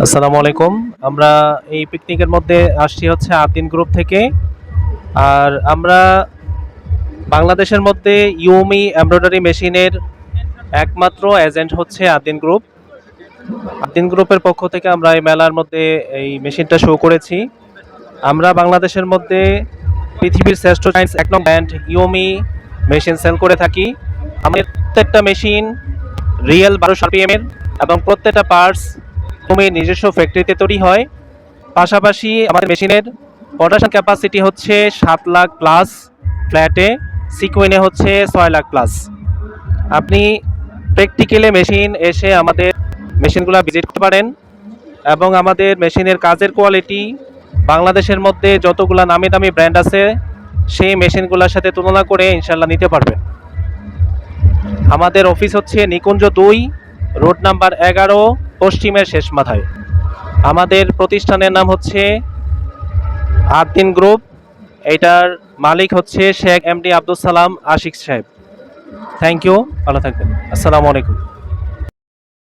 আসসালামু আলাইকুম। আমরা এই পিকনিকের মধ্যে আসছি হচ্ছে আতিন গ্রুপ থেকে। আর আমরা বাংলাদেশের মধ্যে ইউমি এমব্রয়ডারি মেশিনের একমাত্র এজেন্ট হচ্ছে আতিন গ্রুপ আতিন গ্রুপের পক্ষ থেকে আমরা এই মেলার মধ্যে এই মেশিনটা শো করেছি। আমরা বাংলাদেশের মধ্যে পৃথিবীর শ্রেষ্ঠ সায়েন্স এক number brand Yumi machine sell করে থাকি। আমাদের প্রত্যেকটা মেশিন রিয়েল বারোশো আরপিএম এর এবং প্রত্যেকটা পার্টস তুমি নিজস্ব ফ্যাক্টরিতে তৈরি হয়। পাশাপাশি আমাদের মেশিনের প্রোডাকশন ক্যাপাসিটি হচ্ছে সাত লাখ প্লাস ফ্ল্যাটে সিকুইনে হচ্ছে ছয় লাখ প্লাস আপনি প্র্যাকটিক্যালে মেশিন এসে আমাদের মেশিনগুলো ভিজিট করতে পারেন এবং আমাদের মেশিনের কাজের কোয়ালিটি বাংলাদেশের মধ্যে যতগুলা নামি দামি ব্র্যান্ড আছে, সেই মেশিনগুলোর সাথে তুলনা করে ইনশাল্লাহ নিতে পারবেন। আমাদের অফিস হচ্ছে নিকুঞ্জ দুই রোড নাম্বার এগারো পশ্চিমের শেষ মাথায়। আমাদের প্রতিষ্ঠানের নাম হচ্ছে আদিন গ্রুপ। এটার মালিক হচ্ছে শেখ এম এমডি আব্দুল সালাম আশিক সাহেব। থ্যাংক ইউ ভালো থাকবেন। আসসালামু আলাইকুম।